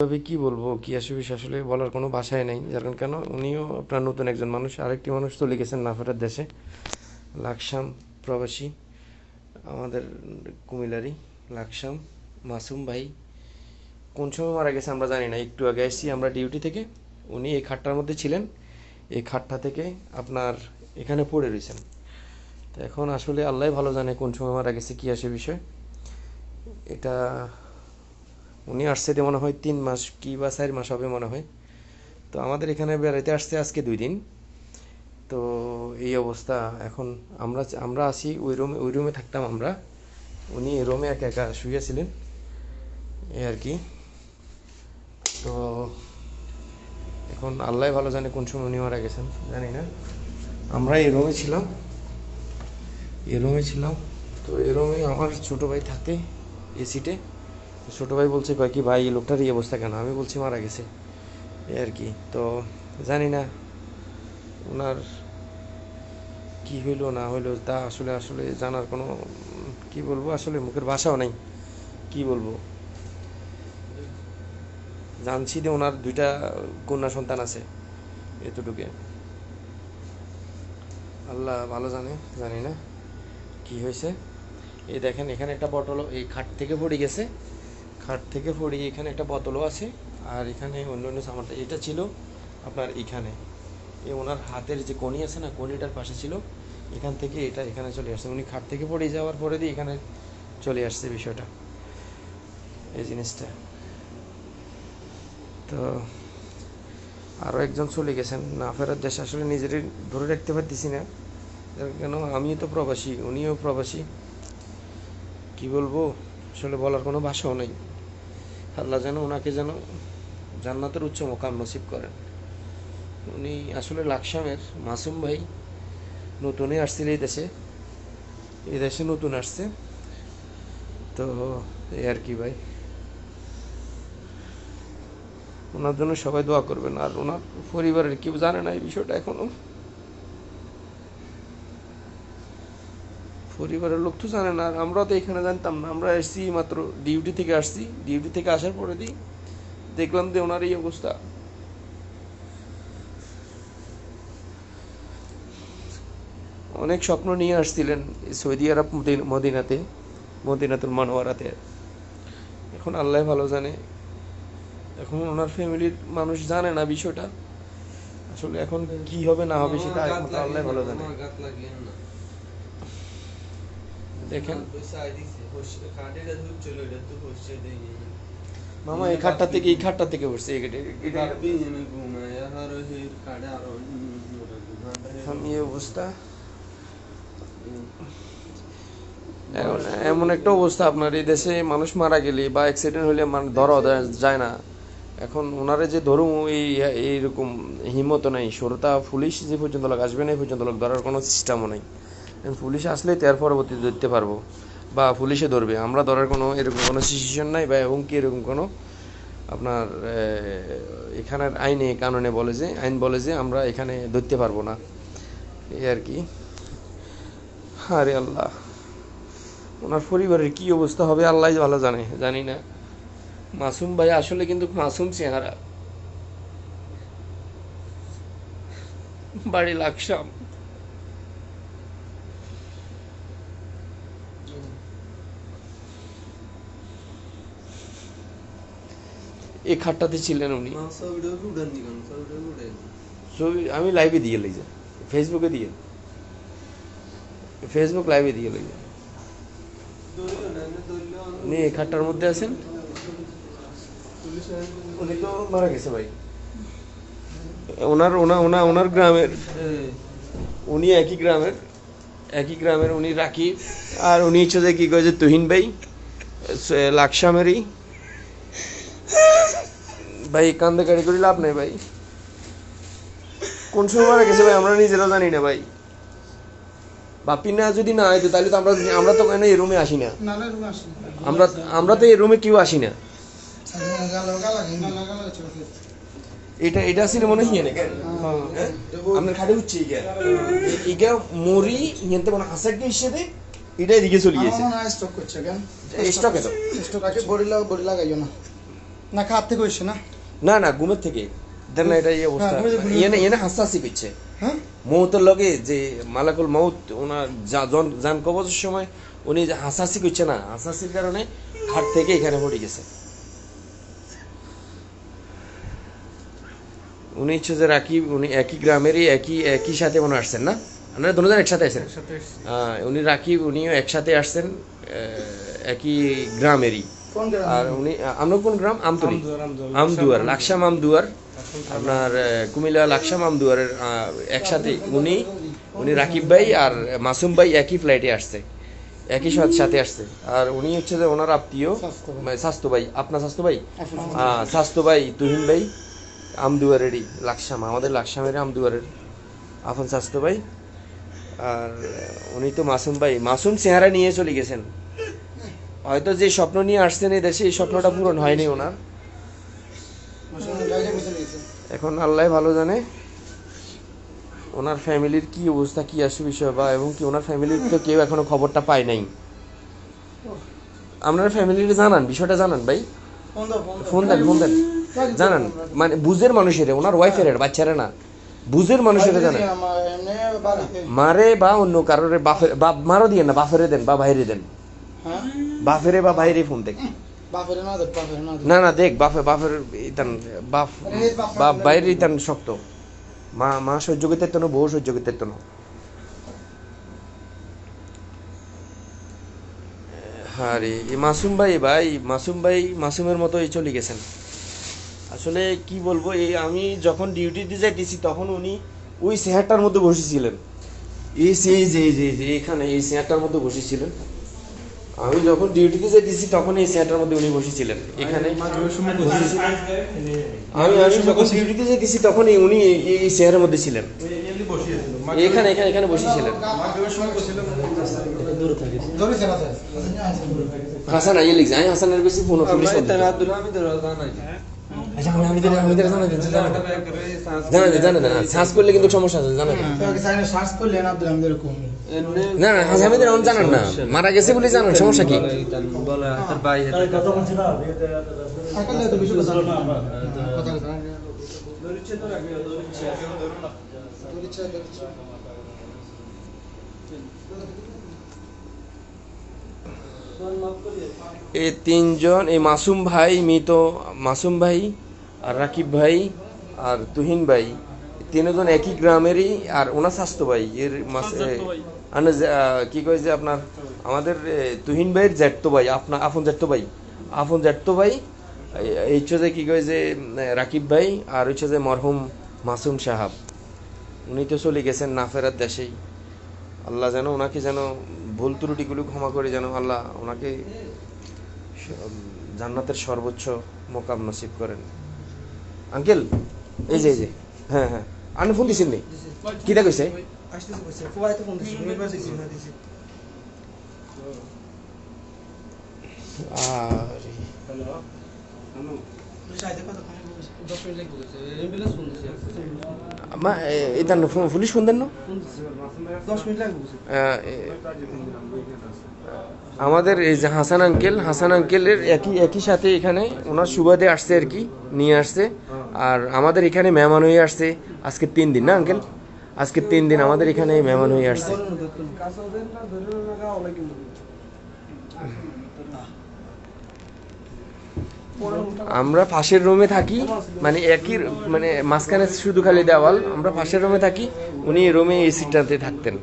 তবে কি বলব, কি আসবে আসলে বলার কোনো ভাষায় নেই। যার কারণ কেন? উনিও আপনার নতুন একজন মানুষ। আরেকটি মানুষ চলে গেছেন নাফেরার দেশে। লাকসাম প্রবাসী, আমাদের কুমিলারি লাকসাম মাসুম ভাই। কোন সময় মারা গেছে আমরা জানি না, একটু আগে এসেছি আমরা ডিউটি থেকে। উনি এই খাটটার মধ্যে ছিলেন। এই খাটটা থেকে আপনার এখানে পড়ে রয়েছেন। তো এখন আসলে আল্লাহ ভালো জানে কোন সময় মারা গেছে, কি আসে বিষয়। এটা উনি আসছে মনে হয় তিন মাস কি বা চার মাস হবে মনে হয়। তো আমাদের এখানে বেড়াইতে আসছে আজকে দুই দিন। তো এই অবস্থা। এখন আমরা আমরা আসি ওই রুমে ওই রুমে থাকতাম আমরা। উনি এই রুমে একা একা শুয়েছিলেন এই আর কি। তো এখন আল্লাহ ভালো জানে কোন সময় উনি মারা গেছেন, জানি না। আমরা এই রুমে ছিলাম। এই রুমে ছিলাম। তো এই রুমে আমার ছোটো ভাই থাকে এই সিটে ছোট ভাই বলছে, কয় কি ভাই লোকটার এই অবস্থা কেন? আমি বলছি, মারা গেছে। এই আর কি। তো জানি না, ওনার কি হইল, না হইল, তা আসলে আসলে জানার কোনো, কি বলব, আসলে মুখের ভাষাও নাই। কি বলব? জানছি যে ওনার দুইটা কন্যা সন্তান আছে, এতটুকু। আল্লাহ ভালো জানে, জানি না কি হয়েছে। এই দেখেন, এখানে একটা বটল এই খাট থেকে পড়ে গেছে। খাট থেকে পড়ে এখানে একটা বোতলও আছে, আর এখানে অন্য অন্য সামানটা এটা ছিল আপনার এখানে। এই ওনার হাতের যে কনি আছে না, কনিটার পাশে ছিল। এখান থেকে এটা এখানে চলে আসছে। উনি খাট থেকে পড়ে যাওয়ার পরে দিয়ে এখানে চলে আসছে বিষয়টা, এই জিনিসটা। তো আরও একজন চলে গেছেন, না ফেরার দেশে আসলে নিজেরই ধরে রাখতে পারতেছি না। কেন আমিও তো প্রবাসী, উনিও প্রবাসী। কি বলব? আসলে বলার কোনো ভাষাও নেই। আল্লাহ যেন ওনাকে যেন জান্নাতের উচ্চ মোকাম নসিব করেন। উনি আসলে লাকসামের মাসুম ভাই, নতুনই আসছিল এই দেশে এই দেশে নতুন আসছে। তো এই আর কি ভাই। ওনার জন্য সবাই দোয়া করবেন। আর ওনার পরিবারের কেউ জানে না এই বিষয়টা এখনও। পরিবারের লোক তো জানে না, আর আমরা তো এখানে জানতাম না। আমরা এসছি মাত্র ডিউটি থেকে আসছি। ডিউটি থেকে আসার পরে দিই দেখলাম যে ওনার এই অবস্থা। অনেক স্বপ্ন নিয়ে আসছিলেন সৌদি আরব মদিনাতে, মদিনাতুল মানোয়ারাতে এখন আল্লাহ ভালো জানে। এখন ওনার ফ্যামিলির মানুষ জানে না বিষয়টা। আসলে এখন কি হবে না হবে সেটা আল্লাহ ভালো জানে। দেখেন। মামা এই খাটটা থেকে এই খাটটা থেকে উঠছে এই অবস্থা। এখন এমন একটা অবস্থা আপনার এই দেশে মানুষ মারা গেলে বা অ্যাক্সিডেন্ট হলে মানে ধরা যায় না। এখন ওনারে যে ধরুন এই এইরকম হিম্মত নেই সরতা পুলিশ যে পর্যন্ত লোক আসবে না এই পর্যন্ত লোক ধরার কোনো সিস্টেমও নেই। পুলিশ আসলে তার পরবর্তীতে ধরতে পারব। বা পুলিশে ধরবে। আমরা ধরার কোনো এরকম কোনো সিচুয়েশন নাই বা এবং কি এরকম কোনো আপনার এখানের আইনে, কানুনে বলে যে, আইন বলে যে আমরা এখানে ধরতে পারব না। এই আর কি। আরে আল্লাহ। ওনার পরিবারের কি অবস্থা হবে আল্লাহ ভালো জানে, জানি না। মাসুম ভাই আসলে কিন্তু মাসুম চেহারা। বাড়ি লাকসাম এই খাটটাতে ছিলেন উনি। ছবি আমি লাইভে দিয়ে লই যা ফেসবুকে দিয়ে। ফেসবুক লাইভে দিয়ে লই যা উনি এই খাটটার মধ্যে আছেন। উনি তো মারা গেছে ভাই। ওনার ওনা ওনা ওনার গ্রামের উনি একই গ্রামের। একই গ্রামের উনি রাকিব। আর উনি হচ্ছে যে কি কয় যে তুহিন ভাই লাকসামেরই। ভাই কান্দে গাড়ি করে লাভ নেই ভাই কোন সময় মারা গেছে ভাই আমরা নিজেরাও জানি না ভাই বাপি না যদি না আইতো তাহলে তো আমরা আমরা তো কেন এই রুমে আসি না আমরা আমরা তো এই রুমে কেউ আসি না এটা এটা ছিল মনে হয় না হ্যাঁ আপনার খাটে হচ্ছে ইগা ইগা মরি মানে হাসাকে হিসেবে এটা এদিকে চলে গেছে স্টক করছে কেন স্টকে তো স্টক আছে বডি লাগা বডি লাগাইও না না খাত থেকে হইছে না না না ঘুমের থেকে। দেন না এটা এই অবস্থা। হ্যাঁ, এনে এনে হাসাহাসি করছে হ্যাঁ? মৌতের লগে যে মালাকুল ওনার জন- যান কবজের সময় উনি যে হাসাহাসি করছে না হাসাহাসির কারণে হাট থেকে এখানে পড়ে গেছে। উনি হচ্ছে যে রাকিব উনি একই গ্রামেরই একই একই সাথে মনে আসছেন না? আপনারা দুজন একসাথে আসছেন আহ, উনি রাকিব উনিও একসাথে আসছেন একই গ্রামেরই। আর উনি আমরা কোন গ্রাম? আমতলি। আমদুয়ার লাকসাম আমদুয়ার আপনার কুমিল্লা লাকসাম আমদুয়ারের একসাথে উনি উনি রাকিব ভাই আর মাসুম ভাই একই ফ্লাইটে আসছে। একই সাথে আসছে। আর উনি হচ্ছে যে ওনার আত্মীয় স্বাস্থ্য ভাই। মানে ভাই। আপনার স্বাস্থ্য ভাই? আহ, স্বাস্থ্য ভাই। তুহিন ভাই আমদুয়ারেরই লাকসাম আমাদের লাকসামের আমদুয়ারের আপন স্বাস্থ্য ভাই। আর উনি তো মাসুম ভাই। মাসুম চেহারা নিয়ে চলে গেছেন। হয়তো যে স্বপ্ন নিয়ে আসছেন এই দেশে এই স্বপ্নটা পূরণ হয়নি ওনার। এখন আল্লাহ ভালো জানে ওনার ফ্যামিলির কি অবস্থা কি আসে বিষয় বা এবং কি ওনার ফ্যামিলির তো কেউ এখনও খবরটা পায় নাই। আপনার ফ্যামিলির জানান বিষয়টা জানান ভাই। ফোন দেন ফোন দেন। জানান মানে বুঝের মানুষের ওনার ওয়াইফের বাচ্চারা না। বুঝের মানুষের জানান মারে বা অন্য কারোর বাপ মারও দিয়ে না বাফেরে দেন বা বাইরে দেন। হ্যাঁ? বাফেরে বা বাইরে ফোন দেখ। না না দেখ। বাপে বাপের ইতান বাপ বাপ বাইরে ইতান শক্ত। মা মা সহ্য করতে তো বউ সহ্য করতে তো হ্যাঁ মাসুম ভাই ভাই মাসুম ভাই মাসুমের মতো এই চলে গেছেন। আসলে কি বলব এই আমি যখন ডিউটি ডিউটিতে যাইতেছি তখন উনি ওই চেয়ারটার মধ্যে বসেছিলেন। এই যে যে এখানে এই চেয়ারটার মধ্যে বসেছিলেন। আমি যখন ডিউটিতে যাইতেছি তখন এই সেন্টারের মধ্যে উনি বসেছিলেন। এখানে আমি আমি যখন ডিউটিতে যেতেছি তখন এই উনি এই- চেয়ারের মধ্যে ছিলেন। এখানে এখানে এখানে বসেছিলেন। হাসান আইয়ে লিখছে। আমি হাসানের বেশি ফোন আমি জানা জানা সার্চ করলে কিন্তু সমস্যা আছে জানা। দেন সার্চ করলে না আব্দুল হামিদের কম না না হাসামিদের অন জানান না। মারা গেছে বলে জানান সমস্যা কি? কথা না কথা কথা ধরেছে ধরেছে এই তিনজন এই মাসুম ভাই মৃত মাসুম ভাই আর রাকিব ভাই আর তুহিন ভাই। তিনজন একই গ্রামেরই আর ওনার স্বাস্থ্য ভাই এর মাস- কি কয় যে আপনার আমাদের তুহিন ভাইয়ের জ্যাঠতো ভাই আপনার আপন জ্যাঠতো ভাই। আপন জ্যাঠতো ভাই হচ্ছে যে কি কয় যে রাকিব ভাই আর হচ্ছে যে মরহুম মাসুম সাহাব। উনি তো চলে গেছেন না ফেরার দেশেই। আল্লাহ যেন ওনাকে যেন ভুল ত্রুটিগুলো ক্ষমা করে যেন আল্লাহ ওনাকে জান্নাতের সর্বোচ্চ মোকাম নসিব করেন। আঙ্কেল এই যে এই যে হ্যাঁ হ্যাঁ। আপনি ফোন দিছেন নি? কি কইছে? আরে, সাইডে কথা কম বলছে 10 মিনিট লাগবে কইছে অ্যাম্বুলেন্স ফোন দিছে মা এ- এটা পুলিশ ফোন দেন না? ফোন দিছে 10 মিনিট লাগবে বলছে আহ, এ- আমাদের এই যে হাসান আঙ্কেল হাসান আঙ্কেলের একই একই সাথে এখানে ওনার সুবাদে আসছে আর কি নিয়ে আসছে। আর আমাদের এখানে মেহমান হয়ে আসছে আজকে তিন দিন না আঙ্কেল? আজকে তিন দিন আমাদের এখানে মেহমান হয়ে আসছে। আমরা পাশের রুমে থাকি মানে একই মানে মাঝখানে শুধু খালি দেওয়াল, আমরা পাশের রুমে থাকি, উনি রুমে এসিটাতে থাকতেন।